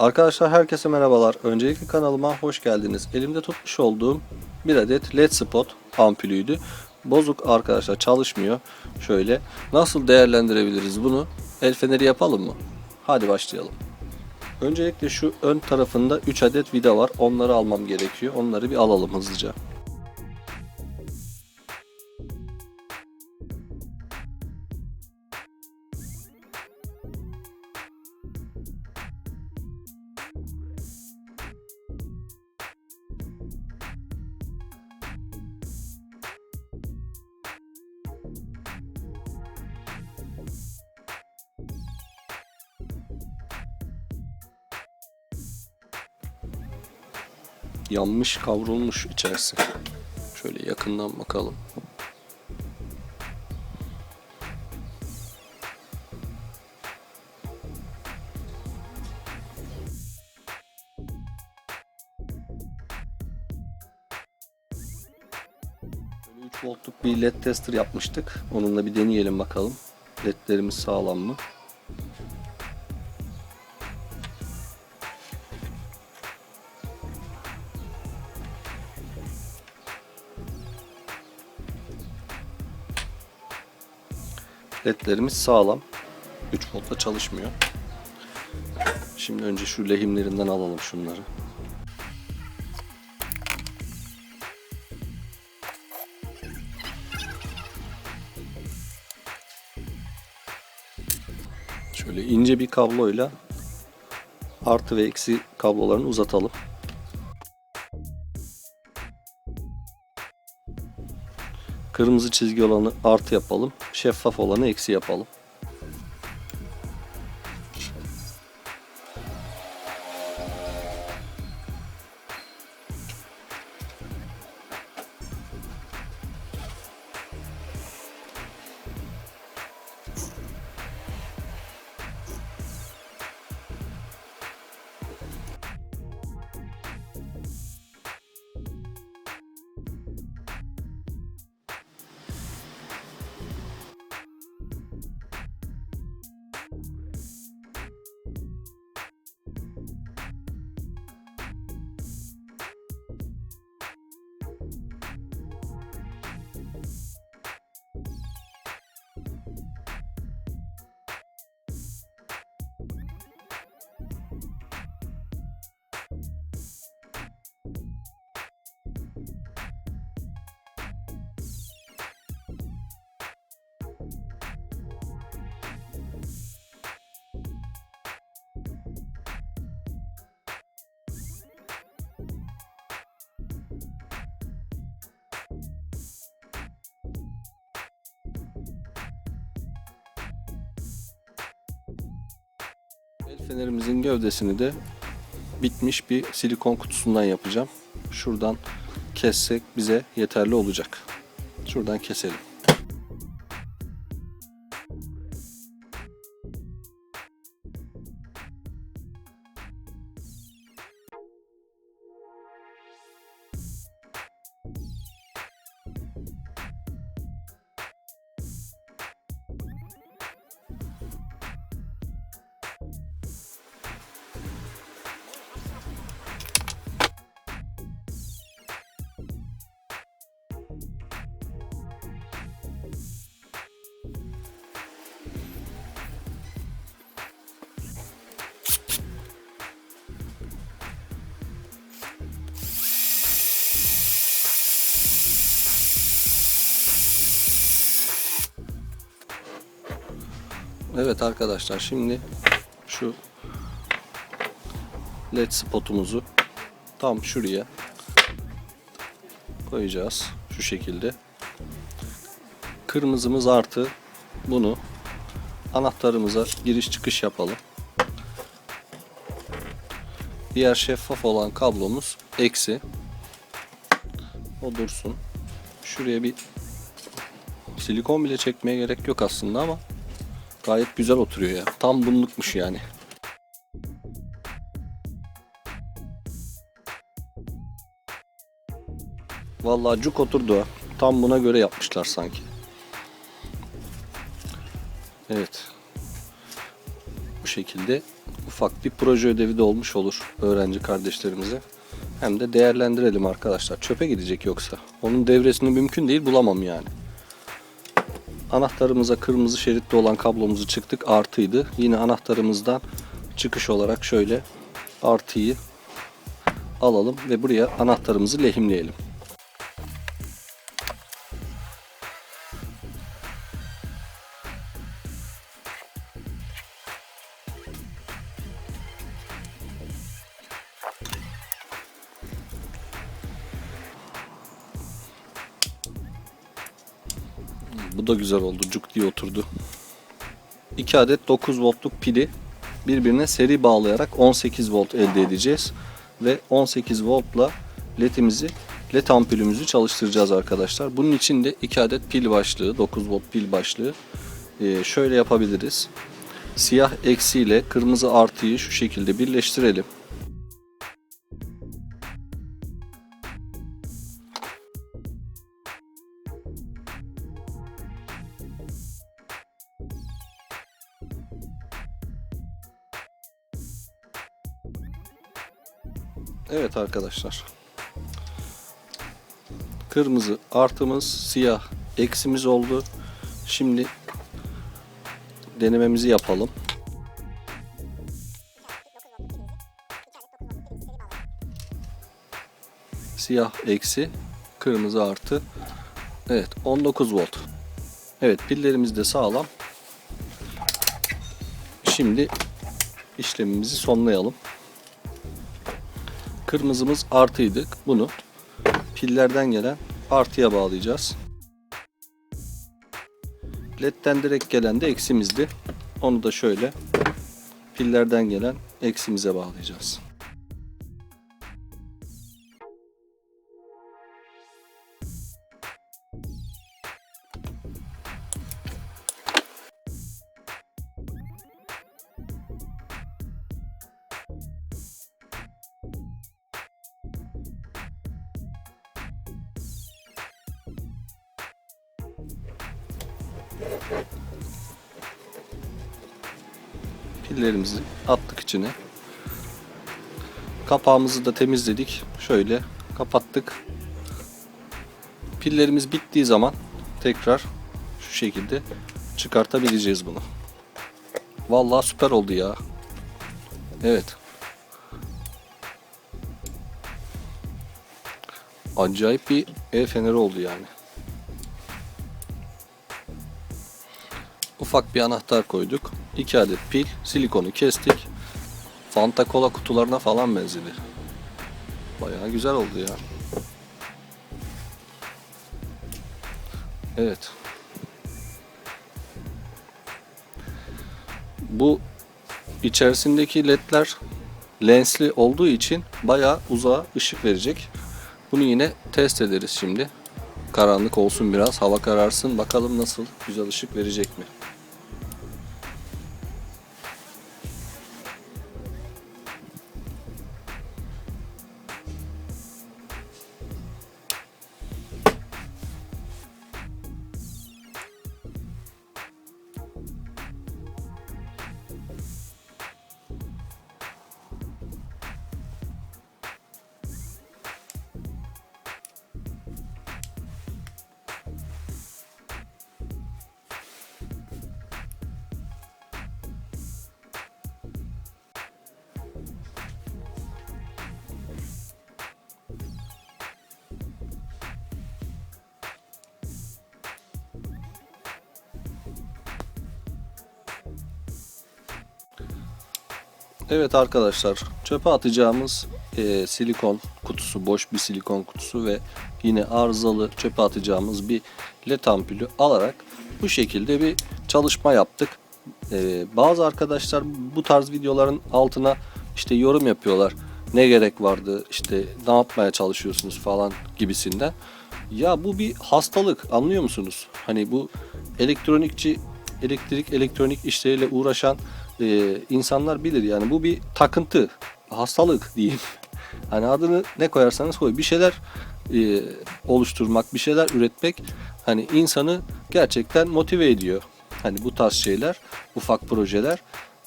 Arkadaşlar herkese merhabalar. Öncelikle kanalıma hoş geldiniz. Elimde tutmuş olduğum bir adet LED spot ampulüydü. Bozuk arkadaşlar çalışmıyor. Şöyle nasıl değerlendirebiliriz bunu? El feneri yapalım mı? Hadi başlayalım. Öncelikle şu ön tarafında 3 adet vida var. Onları almam gerekiyor. Onları bir alalım hızlıca. Yanmış, kavrulmuş içerisi. Şöyle yakından bakalım. Böyle 3 voltluk bir led tester yapmıştık. Onunla bir deneyelim bakalım. Ledlerimiz sağlam mı? Ledlerimiz sağlam. 3 voltla çalışmıyor. Şimdi önce şu lehimlerinden alalım şunları. Şöyle ince bir kabloyla artı ve eksi kablolarını uzatalım. Kırmızı çizgi olanı artı yapalım. Şeffaf olanı eksi yapalım. Fenerimizin gövdesini de bitmiş bir silikon kutusundan yapacağım. Şuradan kessek bize yeterli olacak. Şuradan keselim. Evet arkadaşlar şimdi şu led spotumuzu tam şuraya koyacağız şu şekilde. Kırmızımız artı bunu anahtarımıza giriş çıkış yapalım. Diğer şeffaf olan kablomuz eksi. O dursun. Şuraya bir silikon bile çekmeye gerek yok aslında ama Gayet güzel oturuyor ya. Tam bunlukmuş yani. Vallahi cuk oturdu. Tam buna göre yapmışlar sanki. Evet. Bu şekilde ufak bir proje ödevi de olmuş olur öğrenci kardeşlerimize. Hem de değerlendirelim arkadaşlar. Çöpe gidecek yoksa. Onun devresini mümkün değil bulamam yani. Anahtarımıza kırmızı şeritli olan kablomuzu çıktık artıydı. Yine anahtarımızdan çıkış olarak şöyle artıyı alalım ve buraya anahtarımızı lehimleyelim. Bu da güzel oldu. Cuk diye oturdu. 2 adet 9 voltluk pili birbirine seri bağlayarak 18 volt elde edeceğiz. Ve 18 voltla ledimizi led ampulümüzü çalıştıracağız arkadaşlar. Bunun için de 2 adet pil başlığı, 9 volt pil başlığı Ee, şöyle yapabiliriz. Siyah eksi ile kırmızı artıyı şu şekilde birleştirelim. Evet arkadaşlar. Kırmızı artımız, siyah eksimiz oldu. Şimdi denememizi yapalım. Siyah eksi, kırmızı artı. Evet 19 volt. Evet pillerimiz de sağlam. Şimdi işlemimizi sonlayalım. Kırmızımız artıydı. Bunu pillerden gelen artıya bağlayacağız. LED'den direkt gelen de eksimizdi. Onu da şöyle pillerden gelen eksimize bağlayacağız. Pillerimizi attık içine. Kapağımızı da temizledik. Şöyle kapattık. Pillerimiz bittiği zaman tekrar şu şekilde çıkartabileceğiz bunu. Vallahi süper oldu ya. Evet. Acayip bir el feneri oldu yani. Ufak bir anahtar koyduk. 2 adet pil, silikonu kestik. Fanta kola kutularına falan benzedi. Bayağı güzel oldu ya. Evet. Bu içerisindeki ledler lensli olduğu için bayağı uzağa ışık verecek. Bunu yine test ederiz şimdi. Karanlık olsun biraz, hava kararsın. Bakalım nasıl güzel ışık verecek mi? Evet arkadaşlar çöpe atacağımız e, silikon kutusu boş bir silikon kutusu ve yine arızalı çöpe atacağımız bir led ampulü alarak bu şekilde bir çalışma yaptık. E, bazı arkadaşlar bu tarz videoların altına işte yorum yapıyorlar. Ne gerek vardı işte ne yapmaya çalışıyorsunuz falan gibisinden. Ya bu bir hastalık anlıyor musunuz? Hani bu elektronikçi elektrik elektronik işleriyle uğraşan e, insanlar bilir yani bu bir takıntı hastalık diyeyim hani adını ne koyarsanız koy bir şeyler e, oluşturmak bir şeyler üretmek hani insanı gerçekten motive ediyor hani bu tarz şeyler ufak projeler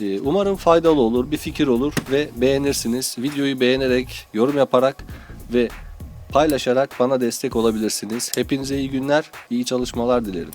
Ee, Umarım faydalı olur, bir fikir olur ve beğenirsiniz. Videoyu beğenerek, yorum yaparak ve paylaşarak bana destek olabilirsiniz. Hepinize iyi günler, iyi çalışmalar dilerim.